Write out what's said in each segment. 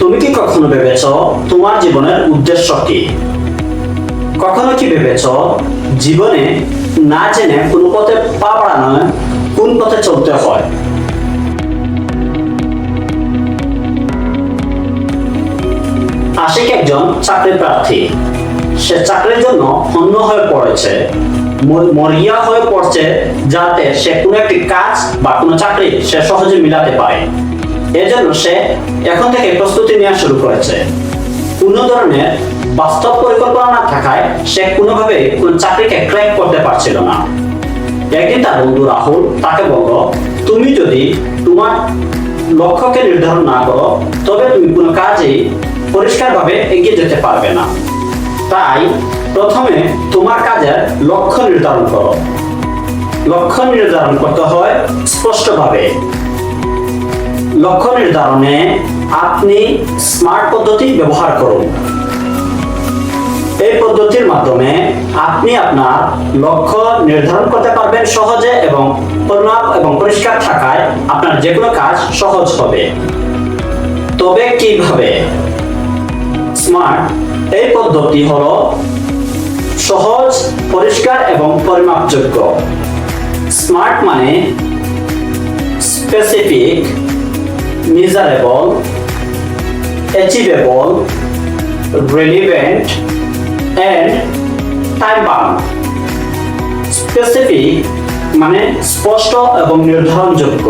তুমি কি কখনো ভেবেছ তোমার জীবনের উদ্দেশ্য কি? কখনো কি ভেবেছ জীবনে না জেনে কোন পথে পা বাড়ানো কোন পথে চলতে হয়? আশিক একজন চাকরি প্রার্থী। সে চাকরির জন্য অন্য হয়ে পড়েছে। মরিয়া হয়ে পড়ছে যাতে সে কোনো একটি কাজ বা কোনো চাকরি সে সহজে মিলাতে পারে। এজন্য সে এখন থেকে প্রস্তুতি নেওয়া শুরু করেছে। কোনো ধরনের বাস্তব পরিকল্পনা না থাকায় সে কোনোভাবে কোন চাকরিকে ক্র্যাক করতে পারছিল না। একদিন তার বন্ধু রাহুল তাকে বলল, তুমি যদি তোমার লক্ষ্যকে নির্ধারণ না করো, তবে তুমি কোনো কাজেই পরিষ্কারভাবে এগিয়ে যেতে পারবে না। তাই প্রথমে তোমার কাজের লক্ষ্য নির্ধারণ করো। লক্ষ্য নির্ধারণ করতে হয় স্পষ্টভাবে। লক্ষ্য নির্ধারণে আপনি স্মার্ট পদ্ধতি ব্যবহার করুন। এই পদ্ধতির মাধ্যমে আপনি আপনার লক্ষ্য নির্ধারণ করতে পারবেন সহজে এবং পরিমাপ এবং পরিষ্কার থাকায় আপনার যে কোনো কাজ সহজ হবে। তবে কীভাবে? স্মার্ট এই পদ্ধতি হলো সহজ, পরিষ্কার এবং পরিমাপযোগ্য। স্মার্ট মানে specific measurable achievable relevant and time bound specific মানে স্পষ্ট এবং নির্ধারণযোগ্য।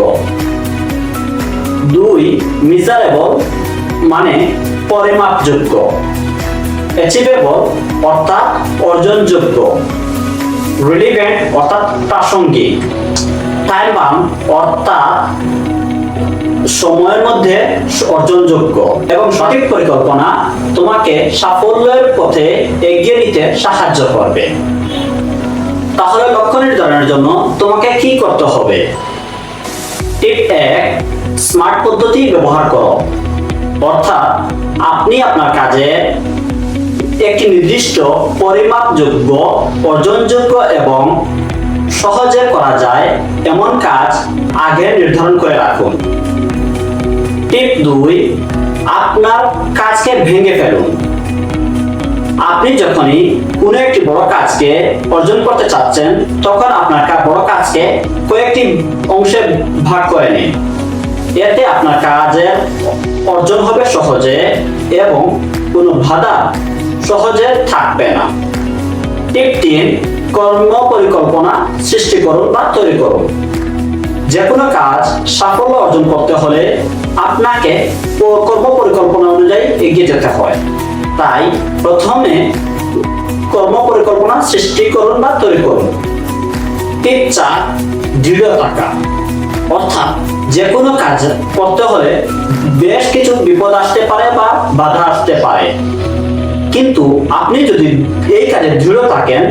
দুই মিজারেবল মানে পরিমাপযোগ্য। অ্যাচিভেবল অর্থাৎ অর্জনযোগ্য। রিলিভেন্ট অর্থাৎ প্রাসঙ্গিক। টাইম বাম অর্থাৎ সময়ের মধ্যে অর্জনযোগ্য এবং সঠিক পরিকল্পনা তোমাকে সাফল্যের পথে এগিয়ে নিতে সাহায্য করবে। তাহলে লক্ষ্য নির্ধারণের জন্য তোমাকে কি করতে হবে? টিপ এক, স্মার্ট পদ্ধতি ব্যবহার করো। অর্থাৎ আপনি আপনার কাজে একটি নির্দিষ্ট পরিমাপযোগ্য, অর্জনযোগ্য এবং সহজে করা যায়, এমন কাজ আগে নির্ধারণ করে রাখুন। টিপ দুই, আপনার কাজকে ভেঙে ফেলুন। আপনি যখনই কোনো একটি বড় কাজকে অর্জন করতে চাচ্ছেন, তখন আপনার বড় কাজকে কয়েকটি অংশে ভাগ করে নিন। এতে আপনার কাজের অর্জন হবে সহজে এবং কোনো বাধা সহজে থাকবে না। টিপ তিন কর্ম পরিকল্পনা সৃষ্টি করুন বা তৈরি করুন। যে কোনো কাজ সাফল্য অর্জন করতে হলে আপনাকে কর্ম পরিকল্পনা অনুযায়ী এগিয়ে যেতে হয়। তাই প্রথমে কর্ম পরিকল্পনা সৃষ্টি করুন বা তৈরি করুন। চার, দৃঢ় থাকা। অর্থাৎ যে কোনো কাজ করতে হলে বেশ কিছু বিপদ আসতে পারে বা বাধা আসতে পারে। কিন্তু আপনি যদি এই কাজে দৃঢ় থাকেন,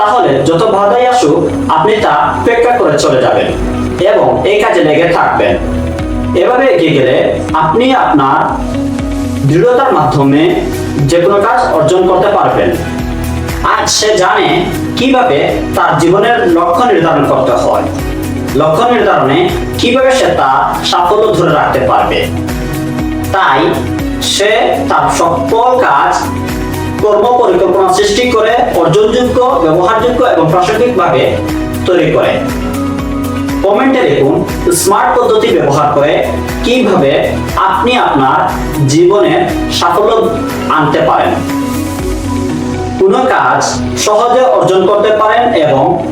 তাহলে যত বাধাই আসুক, আপনি তা উপেক্ষা করে চলে যাবেন এবং এই কাজে লেগে থাকবেন। এভাবে এগিয়ে গেলে আপনি আপনার দৃঢ়তার মাধ্যমে যে কোনো কাজ অর্জন করতে পারবেন। আজ সে জানে কীভাবে তার জীবনের লক্ষ্য নির্ধারণ করতে হয়। লক্ষ্য নির্ধারণে কীভাবে সে তার সাফল্য ধরে রাখতে পারবে। তাই সে তার সকল কাজ পরিকল্পনা সৃষ্টি করে অর্জনযোগ্য, ব্যবহারযোগ্য এবং প্রাসঙ্গিকভাবে তৈরি করে। কমেন্টে লিখুন স্মার্ট পদ্ধতি ব্যবহার করে কীভাবে আপনি আপনার জীবনে সাফল্য আনতে পারেন। কোনো কাজ সহজে অর্জন করতে পারেন এবং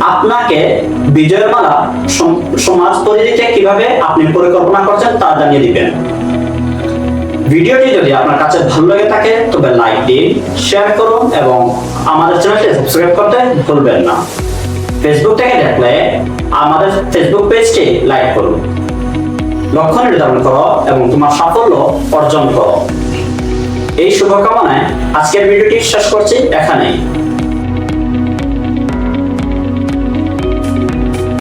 আপনাকে বিজয়ের মালা সম- সমাজ পরিধিতে কীভাবে আপনি পরিকল্পনা করছেন তা জানিয়ে দিবেন। ভিডিওটি যদি আপনার কাছে ভালো লেগে থাকে, তবে লাইক দিন শেয়ার করুন এবং আমাদের চ্যানেলটি সাবস্ক্রাইব করতে ভুলবেন না। ফেসবুক থেকে দেখলে আমাদের ফেসবুক পেজটি লাইক করুন। লক্ষ্য নির্ধারণ করো এবং তোমার সাফল্য অর্জন করো। এই শুভকামনায় আজকের ভিডিওটি শেষ করছি এখানেই।